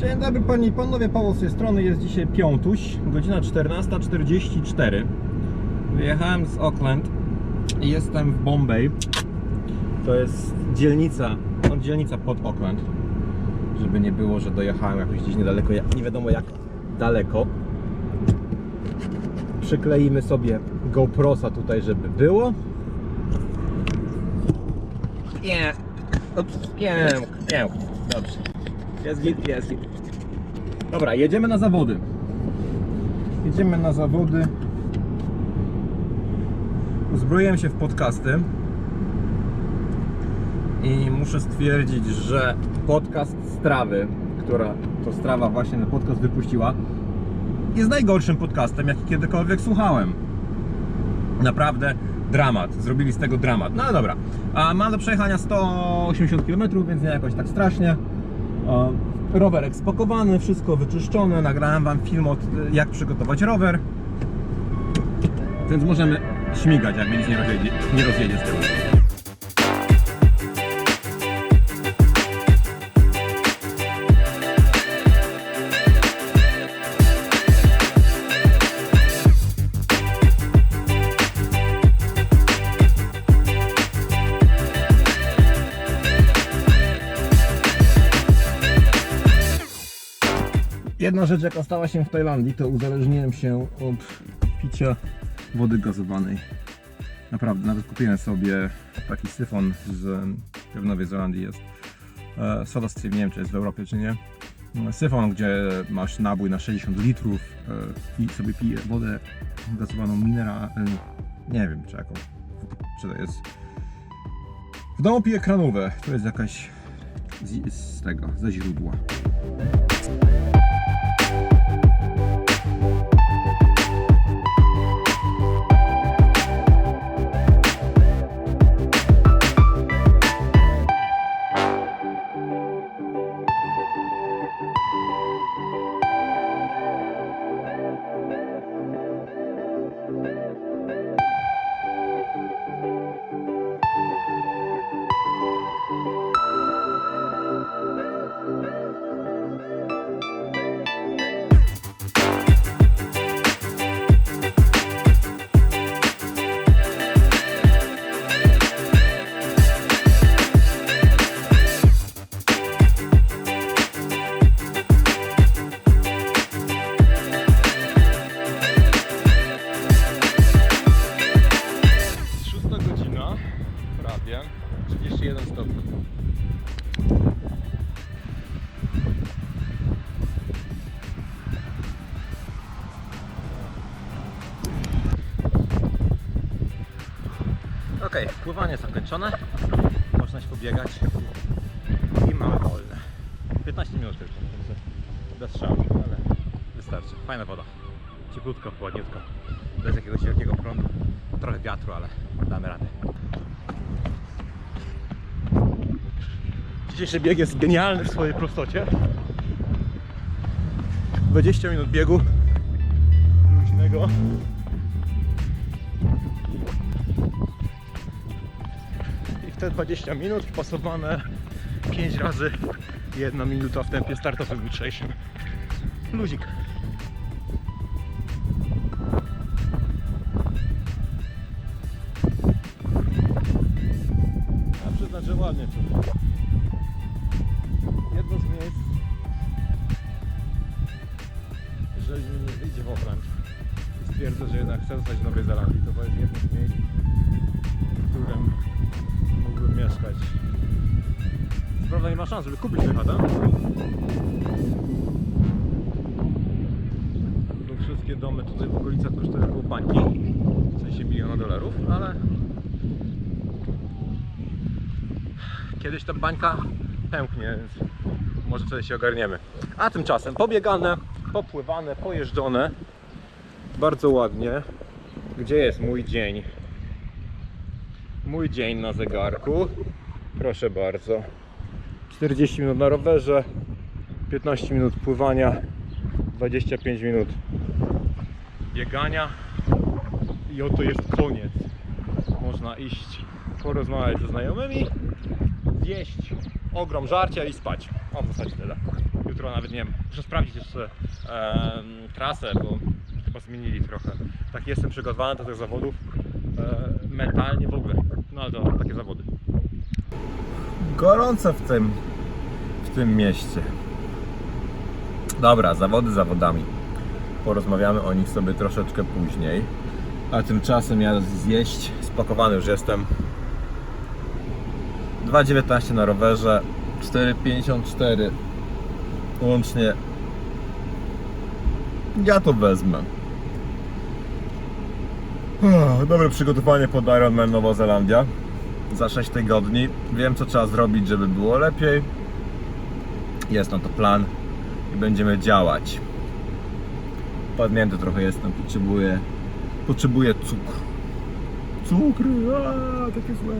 Dzień dobry Panie i Panowie, Paweł z tej strony, jest dzisiaj piątuś, godzina 14.44 Wyjechałem z Auckland i jestem w Bombay. To jest dzielnica, no dzielnica pod Auckland. Żeby nie było, że dojechałem jakoś gdzieś niedaleko, nie wiadomo jak daleko. Przykleimy sobie GoProsa tutaj, żeby było. Nie, nie, nie, dobrze jest git, jest git. Dobra, jedziemy na zawody. Jedziemy na zawody. Uzbroiłem się w podcasty. I muszę stwierdzić, że podcast Strawy, która to Strawa właśnie ten podcast wypuściła, jest najgorszym podcastem, jaki kiedykolwiek słuchałem. Naprawdę dramat. Zrobili z tego dramat. No dobra. A mam do przejechania 180 km, więc nie jakoś tak strasznie. Rowerek spakowany, wszystko wyczyszczone. Nagrałem Wam film od jak przygotować rower. Więc możemy śmigać, jak nic nie rozjedzie, nie rozjedzie z tyłu. Jedna rzecz, jaka stała się w Tajlandii, to uzależniłem się od picia wody gazowanej. Naprawdę, nawet kupiłem sobie taki syfon z w Nowej Zelandii jest. E, SodaStream, nie wiem czy jest w Europie czy nie. E, Syfon, gdzie masz nabój na 60 litrów e, i sobie piję wodę gazowaną minera, e, nie wiem czy jaką, czy to jest. W domu piję kranówę, to jest jakaś z, z tego, ze źródła. Ok, pływanie zakończone. Można się pobiegać i mamy wolne. 15 minut tylko, także bez szału, ale wystarczy. Fajna woda. Cieplutka, ładniutka. Bez jakiegoś wielkiego prądu. Trochę wiatru, ale damy radę. Dzisiejszy bieg jest genialny w swojej prostocie. 20 minut biegu luźnego. Te 20 minut wpasowane 5 razy 1 minuta w tempie startowym jutrzejszym. Luzik. Ja przyznam, że ładnie tu. Jedno z miejsc, jeżeli mi wyjdzie w obręcz i stwierdzę, że jednak chcę zostać w Nowej Zelandii, to to jest jedno z miejsc, ma szans, żeby kupić tę chatę. Bo wszystkie domy tutaj w okolicach kosztują pół bańki, w sensie miliona dolarów, ale kiedyś ta bańka pęknie, więc może wtedy się ogarniemy. A tymczasem pobiegane, popływane, pojeżdżone. Bardzo ładnie. Gdzie jest mój dzień? Mój dzień na zegarku. Proszę bardzo. 40 minut na rowerze, 15 minut pływania, 25 minut biegania i oto jest koniec. Można iść porozmawiać ze znajomymi, zjeść ogrom żarcia i spać. Mam w zasadzie tyle. Jutro nawet nie wiem, muszę sprawdzić jeszcze em, trasę, bo chyba zmienili trochę. Tak jestem przygotowany do tych zawodów e, mentalnie w ogóle. No ale to takie zawody. Gorąco w tym, w tym mieście. Dobra, zawody zawodami. Porozmawiamy o nich sobie troszeczkę później. A tymczasem ja zjeść, spakowany już jestem. 2,19 na rowerze, 4,54 łącznie. Ja to wezmę. Dobre przygotowanie pod Ironman Nowa Zelandia. Za 6 tygodni. Wiem co trzeba zrobić, żeby było lepiej. Jest na to plan i będziemy działać. Padnięty trochę jestem, potrzebuję, potrzebuję cukru. Cukru, aaa, takie złe.